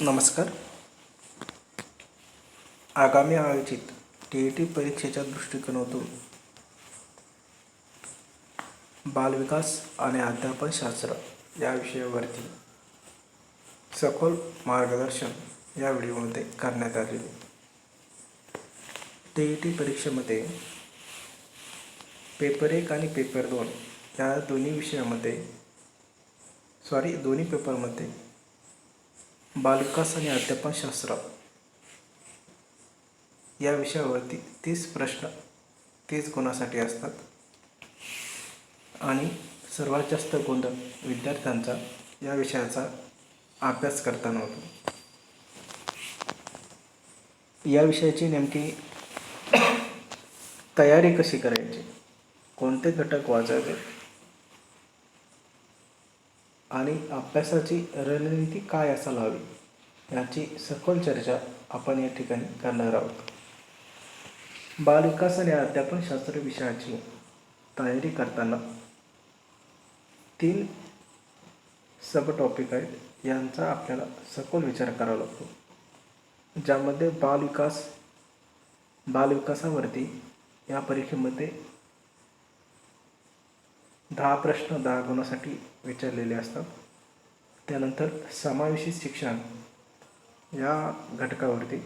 नमस्कार. आगामी आयोजित टी ई टी परीक्षेच्या दृष्टिकोनातून बालविकास आणि अध्यापनशास्त्र या विषयावरती सखोल मार्गदर्शन या व्हिडिओमध्ये करण्यात आलेले टी ई टी परीक्षेमध्ये पेपर एक आणि पेपर दोन या दोन्ही विषयामध्ये सॉरी दोन्ही पेपरमध्ये बालकास आणि अध्यापनशास्त्र. या विषयावरती तीस प्रश्न तीस गुणासाठी असतात. आणि सर्वात जास्त गोंधळ विद्यार्थ्यांचा या विषयाचा अभ्यास करताना होतो. या विषयाची नेमकी तयारी कशी करायची? कोणते घटक वाचावे? आणि अभ्यासाची रणनीती काय असायला हवी याची सखोल चर्चा आपण या ठिकाणी करणार आहोत. बालविकास आणि अध्यापनशास्त्र विषयाची तयारी करताना तीन सब टॉपिक आहेत यांचा आपल्याला सखोल विचार करावा लागतो. ज्यामध्ये बालविकास बालविकासावरती या परीक्षेमध्ये दहा प्रश्न दहा गुणासाठी विचारलेले असतात. त्यानंतर समावेशित शिक्षण या घटकावरती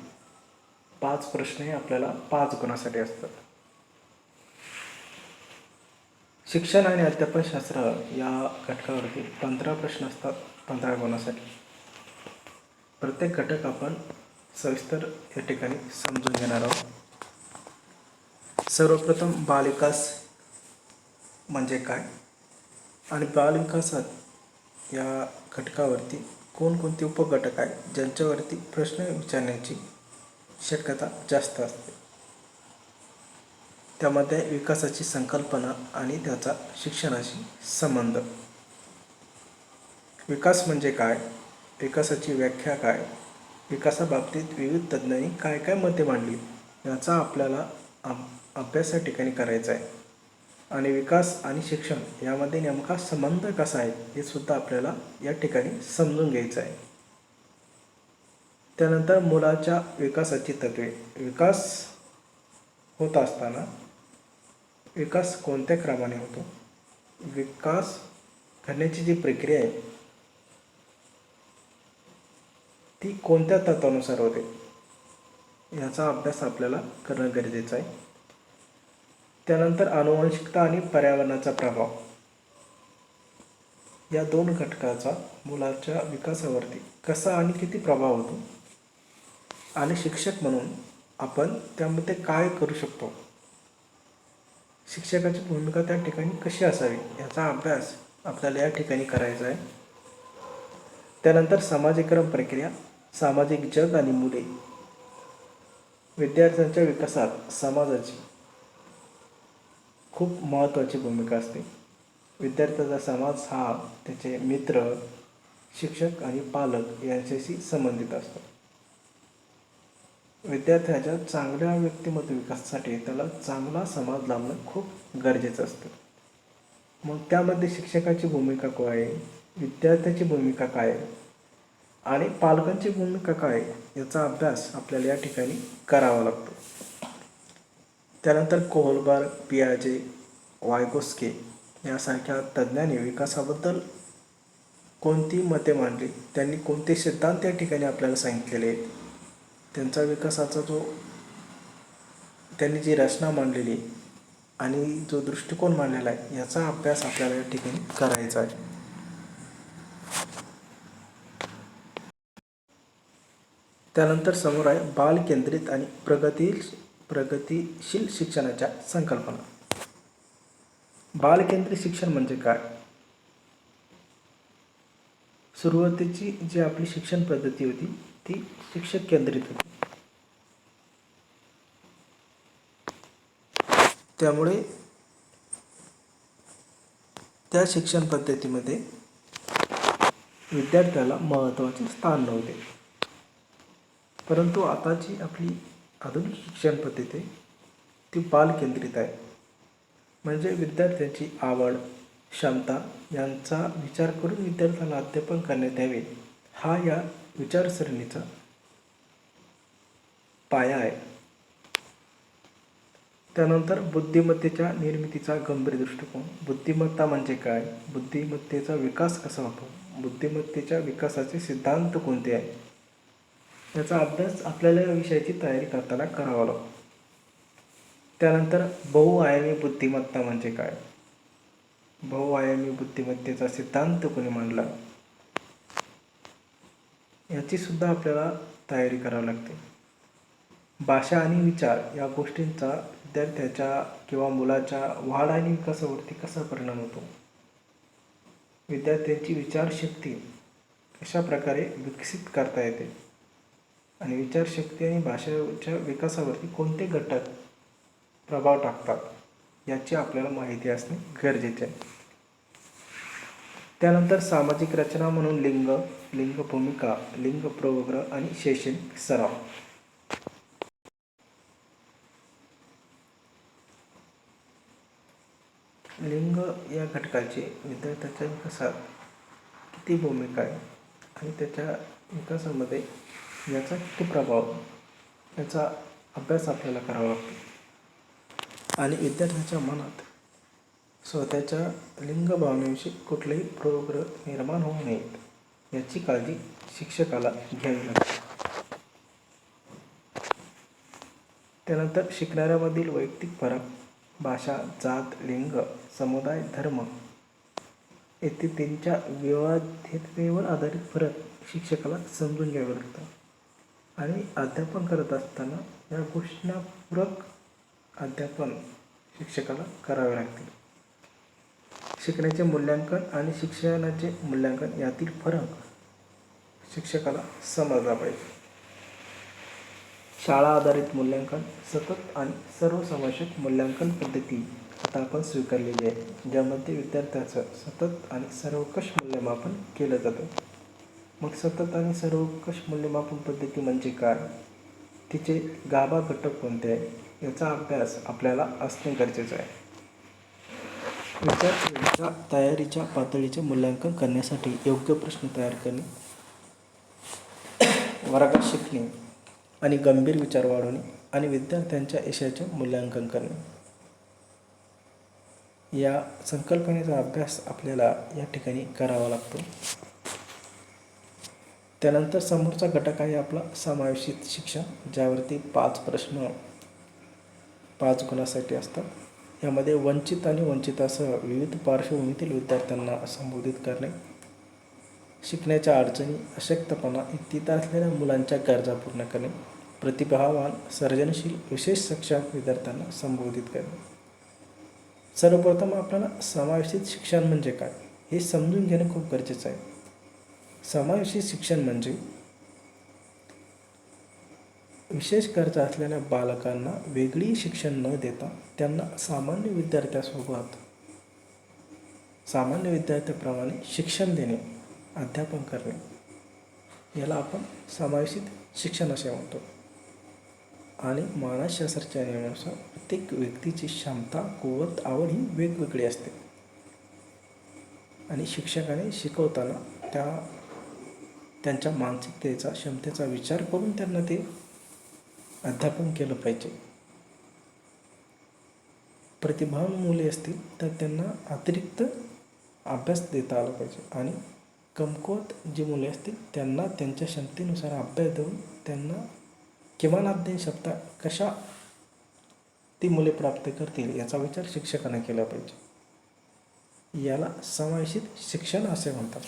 पाच प्रश्न हे आपल्याला पाच गुणासाठी असतात. शिक्षण आणि अध्यापनशास्त्र या घटकावरती पंधरा प्रश्न असतात पंधरा गुणासाठी. प्रत्येक घटक आपण सविस्तर या ठिकाणी समजून घेणार आहोत. सर्वप्रथम बालविकास म्हणजे काय? आणि बालविकासात या घटकावरती कोणकोणते उपघटक आहेत ज्यांच्यावरती प्रश्न विचारण्याची शक्यता जास्त असते? त्यामध्ये विकासाची संकल्पना आणि त्याचा शिक्षणाशी संबंध. विकास म्हणजे काय? विकासाची व्याख्या काय? विकासाबाबतीत विविध तज्ज्ञांनी काय काय मते मांडली? याचा आपल्याला अभ्यास या ठिकाणी करायचा आहे आणि विकास आणि शिक्षण यामध्ये नेमका संबंध कसा आहे हे सुद्धा आपल्याला या ठिकाणी समजून घ्यायचं आहे. त्यानंतर मुलाच्या विकासाची तत्वे. विकास होत असताना विकास कोणत्या क्रमाने होतो? विकास करण्याची जी प्रक्रिया आहे ती कोणत्या तत्वानुसार होते? याचा अभ्यास आपल्याला करणं गरजेचं आहे. त्यानंतर अनुवंशिकता आणि पर्यावरणाचा प्रभाव. या दोन घटकाचा मुलाच्या विकासावरती कसा आणि किती प्रभाव होतो? आणि शिक्षक म्हणून आपण त्यामध्ये काय करू शकतो? शिक्षकाची भूमिका त्या ठिकाणी कशी असावी याचा अभ्यास आपल्याला या ठिकाणी करायचा आहे. त्यानंतर समाजीकरण प्रक्रिया सामाजिक जग आणि मुले. विद्यार्थ्यांच्या विकासात समाजाची खूप महत्त्वाची भूमिका असते. विद्यार्थ्याचा समाज हा त्याचे मित्र शिक्षक आणि पालक यांच्याशी संबंधित असतो. विद्यार्थ्याच्या चांगल्या व्यक्तिमत्व विकासासाठी त्याला चांगला समाज लाभणं खूप गरजेचं असतं. मग त्यामध्ये शिक्षकाची भूमिका काय? आहे विद्यार्थ्याची भूमिका काय? आहे आणि पालकांची भूमिका काय? आहे याचा अभ्यास आपल्याला या ठिकाणी करावा लागतो. त्यानंतर कोहलबार पियाजे वायगोस्के यासारख्या तज्ज्ञांनी विकासाबद्दल कोणती मते मांडली? त्यांनी कोणते सिद्धांत या ठिकाणी आपल्याला सांगितलेले आहेत? त्यांचा विकासाचा जो त्यांनी जी रचना मांडलेली आणि जो दृष्टिकोन मांडलेला आहे याचा अभ्यास आपल्याला या ठिकाणी करायचा आहे. त्यानंतर समोर आहे बाल केंद्रित आणि प्रगतील प्रगतीशील शिक्षणाच्या संकल्पना. बालकेंद्रित शिक्षण म्हणजे काय? सुरुवातीची जी आपली शिक्षण पद्धती होती ती शिक्षक केंद्रित होती. त्यामुळे त्या शिक्षण पद्धतीमध्ये विद्यार्थ्याला महत्त्वाचे स्थान नव्हते. परंतु आताची आपली आधुनिक शिक्षण पद्धती ती बाल केंद्रित आहे. म्हणजे विद्यार्थ्यांची आवड क्षमता यांचा विचार करून विद्यार्थ्याला अध्यापन करण्यात यावे हा या विचारसरणीचा पाया आहे. त्यानंतर बुद्धिमत्तेच्या निर्मितीचा गंभीर दृष्टिकोन. बुद्धिमत्ता म्हणजे काय? बुद्धिमत्तेचा विकास कसा होतो? बुद्धिमत्तेच्या विकासाचे सिद्धांत कोणते आहे? याचा अभ्यास आपल्याला या विषयाची तयारी करताना करावा लागतो. त्यानंतर बहुआयामी बुद्धिमत्ता म्हणजे काय? बहुआयामी बुद्धिमत्तेचा सिद्धांत कोणी मांडला? याची सुद्धा आपल्याला तयारी करावी लागते. भाषा आणि विचार या गोष्टींचा विद्यार्थ्याच्या किंवा मुलाच्या वाढ आणि विकासावरती कसा परिणाम होतो? विद्यार्थ्यांची विचारशक्ती कशा प्रकारे विकसित करता येते? आणि विचारशक्ती आणि भाषेच्या विकासावरती कोणते घटक प्रभाव टाकतात याची आपल्याला माहिती असणे गरजेचे आहे. त्यानंतर सामाजिक रचना म्हणून लिंग लिंग भूमिका लिंग प्रवग्र आणि शैक्षणिक सराव. लिंग या घटकाची विद्यार्थ्याच्या विकासात किती भूमिका आहे आणि त्याच्या विकासामध्ये याचा किती प्रभाव याचा अभ्यास आपल्याला करावा लागतो. आणि विद्यार्थ्याच्या मनात स्वतःच्या लिंग भावनेविषयी कुठलेही प्रोग्र निर्माण होऊ नयेत याची काळजी शिक्षकाला घ्यावी लागते. त्यानंतर शिकणाऱ्यामधील वैयक्तिक फरक भाषा जात लिंग समुदाय धर्म येथे त्यांच्या विवादिततेवर आधारित फरक शिक्षकाला समजून घ्यावं लागतं आणि अध्यापन करत असताना या गोष्टींना पूरक अध्यापन शिक्षकाला करावे लागते शिकण्याचे मूल्यांकन आणि शिक्षणाचे मूल्यांकन यातील फरक शिक्षकाला समजला पाहिजे. शाळा आधारित मूल्यांकन सतत आणि सर्वसमावेशक मूल्यांकन पद्धती आता आपण स्वीकारलेली आहे ज्यामध्ये विद्यार्थ्याचं सतत आणि सर्वकष मूल्यमापन केलं जातं. मग सतत आणि सर्वकष मूल्यमापन पद्धती म्हणजे काय? तिचे गाभा घटक कोणते आहे याचा अभ्यास आपल्याला असणे गरजेचं आहे. विद्यार्थ्यांच्या तयारीच्या पातळीचे मूल्यांकन करण्यासाठी योग्य प्रश्न तयार करणे वर्गात शिकणे आणि गंभीर विचार वाढवणे आणि विद्यार्थ्यांच्या यशाचे मूल्यांकन करणे. या संकल्पनेचा अभ्यास आपल्याला या ठिकाणी करावा लागतो. त्यानंतर समोरचा घटक आहे आपला समावेशित शिक्षण ज्यावरती पाच प्रश्न पाच गुणासाठी असतात. यामध्ये वंचित आणि वंचितासह विविध पार्श्वभूमीतील विद्यार्थ्यांना संबोधित करणे शिकण्याच्या अडचणी अशक्तपणा इतिता असलेल्या मुलांच्या गरजा पूर्ण करणे प्रतिभावान सर्जनशील विशेष सक्षम विद्यार्थ्यांना संबोधित करणे. सर्वप्रथम आपल्याला समावेशित शिक्षण म्हणजे काय हे समजून घेणे खूप गरजेचं आहे. समावेशित शिक्षण म्हणजे विशेष गरजा असलेल्या बालकांना वेगळी शिक्षण न देता त्यांना सामान्य विद्यार्थ्यासोबत सामान्य विद्यार्थ्याप्रमाणे शिक्षण देणे अध्यापन करणे. याला आपण समावेशित शिक्षण असे म्हणतो. आणि मानसशास्त्राच्या नियमानुसार प्रत्येक व्यक्तीची क्षमता कुवत आवड ही वेगवेगळी असते. आणि शिक्षकाने शिकवताना त्या त्यांच्या मानसिकतेचा क्षमतेचा विचार करून त्यांना ते अध्यापन केलं पाहिजे. प्रतिभावान मुले असतील तर त्यांना अतिरिक्त अभ्यास देता आला पाहिजे आणि कमकुवत जी मुले असतील त्यांना त्यांच्या क्षमतेनुसार अभ्यास देऊन त्यांना किमान अध्ययन क्षमता कशा ती मुले प्राप्त करतील याचा विचार शिक्षकाने केला पाहिजे. याला समावेशित शिक्षण असे म्हणतात.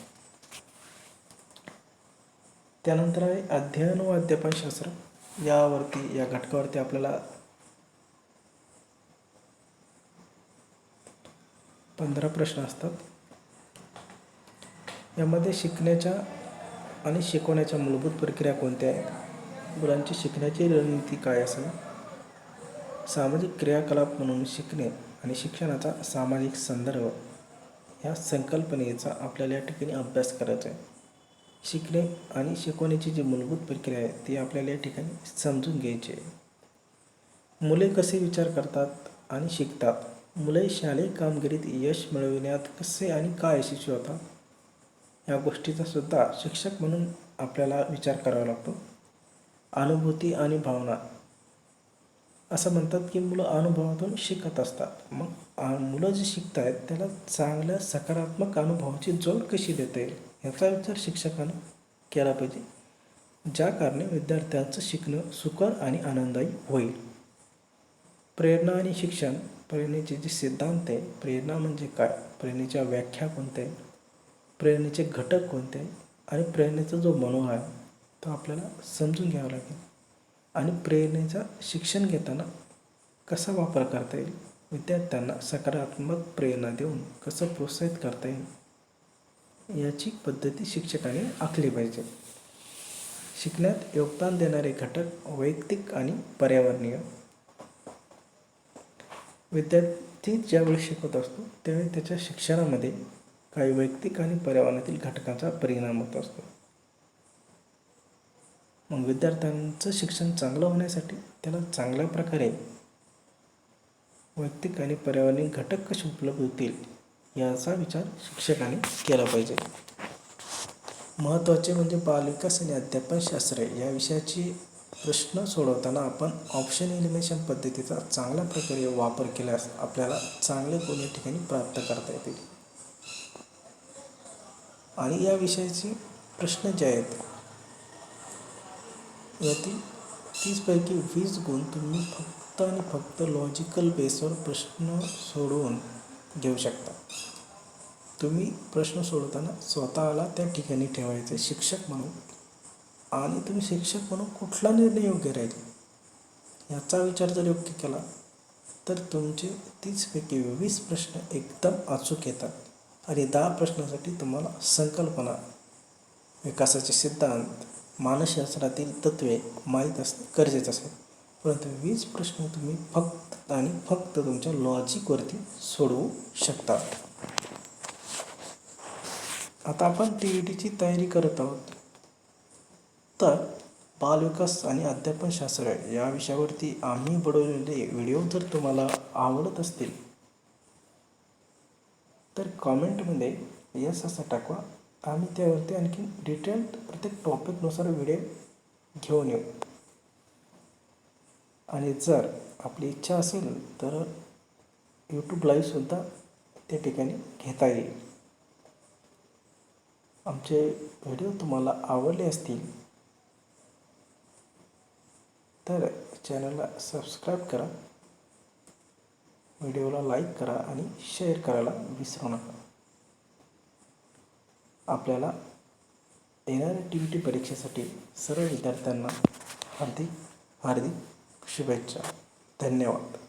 त्यानंतर आहे अध्ययन व अध्यापनशास्त्र. यावरती या घटकावरती आपल्याला पंधरा प्रश्न असतात. यामध्ये शिकण्याच्या आणि शिकवण्याच्या मूलभूत प्रक्रिया कोणत्या आहेत? मुलांची शिकण्याची रणनीती काय असेल? सामाजिक क्रियाकलाप म्हणून शिकणे आणि शिक्षणाचा सामाजिक संदर्भ या संकल्पनेचा आपल्याला या ठिकाणी अभ्यास करायचा आहे. शिकणे आणि शिकवण्याची जी मूलभूत प्रक्रिया आहे ती आपल्याला या ठिकाणी समजून घ्यायची आहे. मुले कसे विचार करतात आणि शिकतात? मुले शालेय कामगिरीत यश मिळविण्यात कसे आणि का यशस्वी होतात? या गोष्टीचा सुद्धा शिक्षक म्हणून आपल्याला विचार करावा लागतो. अनुभूती आणि भावना. असं म्हणतात की मुलं अनुभवातून शिकत असतात. मग आ- मुलं जे शिकत आहेत त्याला चांगल्या सकारात्मक अनुभवाची जोड कशी देता येईल? याचा विचार शिक्षकानं केला पाहिजे. ज्या कारणे विद्यार्थ्यांचं शिकणं सुकर आणि आनंददायी होईल. प्रेरणा आणि शिक्षण प्रेरणेचे जे सिद्धांत आहे प्रेरणा म्हणजे काय? प्रेरणेच्या व्याख्या कोणत्या आहेत? प्रेरणेचे घटक कोणते आहेत? आणि प्रेरणेचा जो मनोहा आहे तो आपल्याला समजून घ्यावा लागेल. आणि प्रेरणेचा शिक्षण घेताना कसा वापर करता येईल? विद्यार्थ्यांना सकारात्मक प्रेरणा देऊन कसं प्रोत्साहित करता येईल? याची पद्धती शिक्षकाने आखली पाहिजे. शिकण्यात योगदान देणारे घटक वैयक्तिक आणि पर्यावरणीय. विद्यार्थी ज्यावेळी शिकत असतो त्यावेळी त्याच्या शिक्षणामध्ये काही वैयक्तिक आणि पर्यावरणातील घटकांचा परिणाम होत असतो. मग विद्यार्थ्यांचं शिक्षण चांगलं होण्यासाठी त्याला चांगल्या प्रकारे वैयक्तिक आणि पर्यावरणीय घटक कसे उपलब्ध होतील याचा विचार शिक्षकाने केला पाहिजे. महत्त्वाचे म्हणजे बालविकास आणि अध्यापनशास्त्र या विषयाची प्रश्न सोडवताना आपण ऑप्शन एलिमिनेशन पद्धतीचा चांगल्या प्रकारे वापर केल्यास आपल्याला चांगले गुण या ठिकाणी प्राप्त करता येतील. आणि या विषयाचे प्रश्न जे आहेत यातील तीसपैकी वीस गुण तुम्ही फक्त आणि फक्त लॉजिकल बेसवर प्रश्न सोडवून घेऊ शकता. तुम्ही प्रश्न सोडवताना स्वतःला त्या ठिकाणी ठेवायचं शिक्षक म्हणून. आणि तुम्ही शिक्षक म्हणून कुठला निर्णय योग्य राहील? याचा विचार जर योग्य केला तर तुमचे तीसपैकी वीस प्रश्न एकदम अचूक येतात. आणि दहा प्रश्नासाठी तुम्हाला संकल्पना विकासाचे सिद्धांत मानसशास्त्रातील तत्त्वे माहीत असणे गरजेचं असेल परंतु वीस प्रश्न तुम्ही फक्त आणि फक्त तुमच्या लॉजिकवरती सोडवू शकता. आता आपण टी ई टीची तयारी करत आहोत. तर बालविकास आणि अध्यापनशास्त्र या विषयावरती आम्ही बनवलेले व्हिडिओ जर तुम्हाला आवडत असतील तर कॉमेंटमध्ये यस असं टाकवा. आम्ही त्यावरती आणखी डिटेल प्रत्येक टॉपिकनुसार व्हिडिओ घेऊन येऊ. आणि जर आपली इच्छा असेल तर यूट्यूब लाईव्हसुद्धा त्या ठिकाणी घेता येईल. आमचे व्हिडिओ तुम्हाला आवडले असतील तर चॅनलला सबस्क्राईब करा. व्हिडिओला लाईक करा आणि शेअर करायला विसरू नका. आपल्याला येणाऱ्या टी व्ही टी परीक्षेसाठी सर्व विद्यार्थ्यांना हार्दिक हार्दिक शुभेच्छा. धन्यवाद.